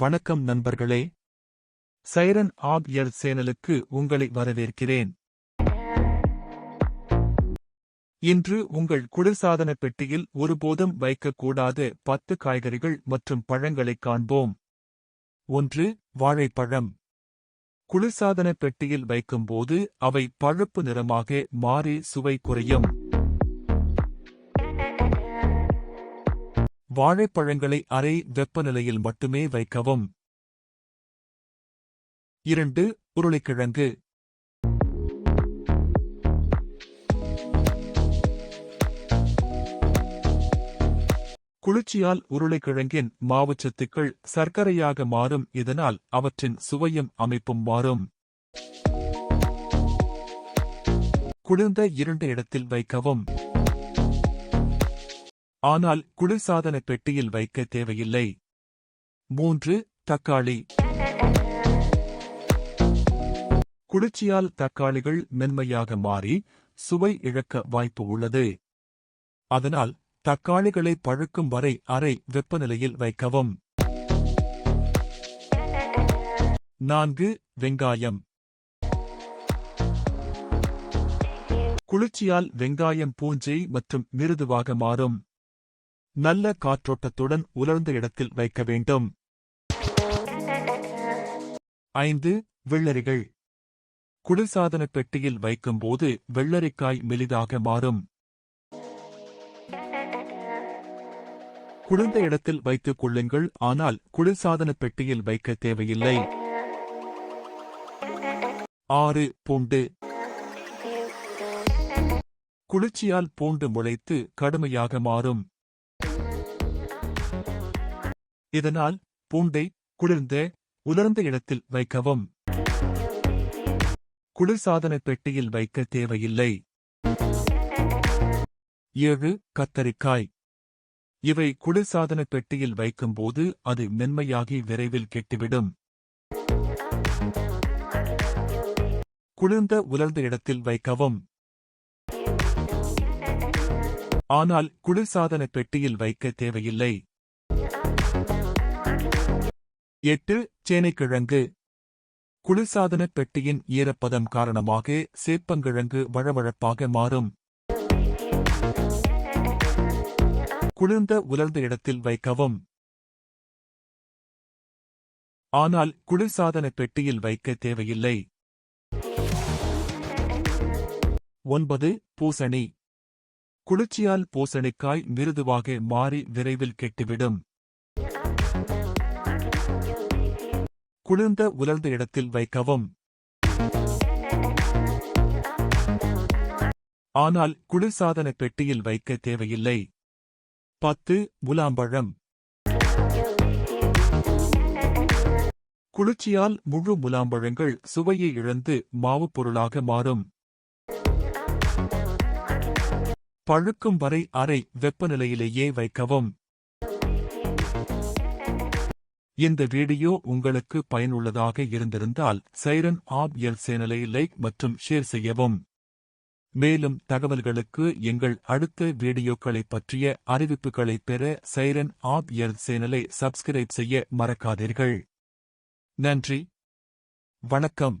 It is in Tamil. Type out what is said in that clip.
வணக்கம் நண்பர்களே. சைரன் ஆப் எல் சேனலுக்கு உங்களை வரவேற்கிறேன். இன்று உங்கள் குளிர்சாதன பெட்டியில் ஒருபோதும் வைக்கக்கூடாத பத்து காய்கறிகள் மற்றும் பழங்களைக் காண்போம். ஒன்று வாழைப்பழம். குளிர்சாதன பெட்டியில் வைக்கும்போது அவை பழுப்பு நிறமாக மாறி சுவை குறையும். வாழைப்பழங்களை அரை வெப்பநிலையில் மட்டுமே வைக்கவும். இரண்டு உருளைக்கிழங்கு. குளிர்ச்சியால் உருளைக்கிழங்கின் மாவுச்சத்துக்கள் சர்க்கரையாக மாறும் இதனால் அவற்றின் சுவையும் அமைப்பும் மாறும். குளிர்ந்த இரண்டு இடத்தில் வைக்கவும். ஆனால் குளிர்சாதன பெட்டியில் வைக்க தேவையில்லை. மூன்று தக்காளி. குளிர்ச்சியால் தக்காளிகள் மென்மையாக மாறி சுவை இழக்க வாய்ப்பு உள்ளது. அதனால் தக்காளிகளை பழுக்கும் வரை அறை வெப்பநிலையில் வைக்கவும். நான்கு வெங்காயம். குளிர்ச்சியால் வெங்காயம் பூஞ்சை மற்றும் மிருதுவாக மாறும். நல்ல காற்றோட்டத்துடன் உலர்ந்த இடத்தில் வைக்க வேண்டும். ஐந்து வெள்ளரிகள். குளிர்சாதன பெட்டியில் வைக்கும்போது வெள்ளரிக்காய் மெலிதாக மாறும். குளிர்ந்த இடத்தில் வைத்துக் கொள்ளுங்கள் ஆனால் குளிர்சாதன பெட்டியில் வைக்க தேவையில்லை. ஆறு பூண்டு. குளிர்ச்சியால் பூண்டு முளைத்து கடுமையாக மாறும். இதனால் பூண்டை குளிர்ந்த உலர்ந்த இடத்தில் வைக்கவும். குளிர்சாதன பெட்டியில் வைக்க தேவையில்லை. ஏழு கத்தரிக்காய். இவை குளிர்சாதன பெட்டியில் வைக்கும்போது அது மென்மையாகி விரைவில் கெட்டுவிடும். குளிர்ந்த உலர்ந்த இடத்தில் வைக்கவும். ஆனால் குளிர்சாதன பெட்டியில் வைக்க தேவையில்லை. எட்டு சேனைக்கிழங்கு. குளிர்சாதன பெட்டியின் ஈரப்பதம் காரணமாக சேப்பங்கிழங்கு வழவழப்பாக மாறும். குளிர்ந்த உலர்ந்த இடத்தில் வைக்கவும். ஆனால் குளிர்சாதன பெட்டியில் வைக்க தேவையில்லை. ஒன்பது பூசணி. குளிர்ச்சியால் பூசணிக்காய் மிருதுவாக மாறி விரைவில் கெட்டுவிடும். குளிர்ந்த உலர்ந்த இடத்தில் வைக்கவும். ஆனால் குளிர்சாதன பெட்டியில் வைக்க தேவையில்லை. பத்து முலாம்பழம் குளிர்ச்சியால் முழு முலாம்பழங்கள் சுவையை இழந்து மாவுப் பொருளாக மாறும். பழுக்கும் வரை அறை வெப்பநிலையிலேயே வைக்கவும். இந்த வீடியோ உங்களுக்கு பயனுள்ளதாக இருந்திருந்தால் சைரன் ஆப் எல் சேனலை லைக் மற்றும் ஷேர் செய்யவும். மேலும் தகவல்களுக்கு எங்கள் அடுத்த வீடியோக்களை பற்றிய அறிவிப்புகளை பெற சைரன் ஆப் எல் சேனலை சப்ஸ்கிரைப் செய்ய மறக்காதீர்கள். நன்றி. வணக்கம்.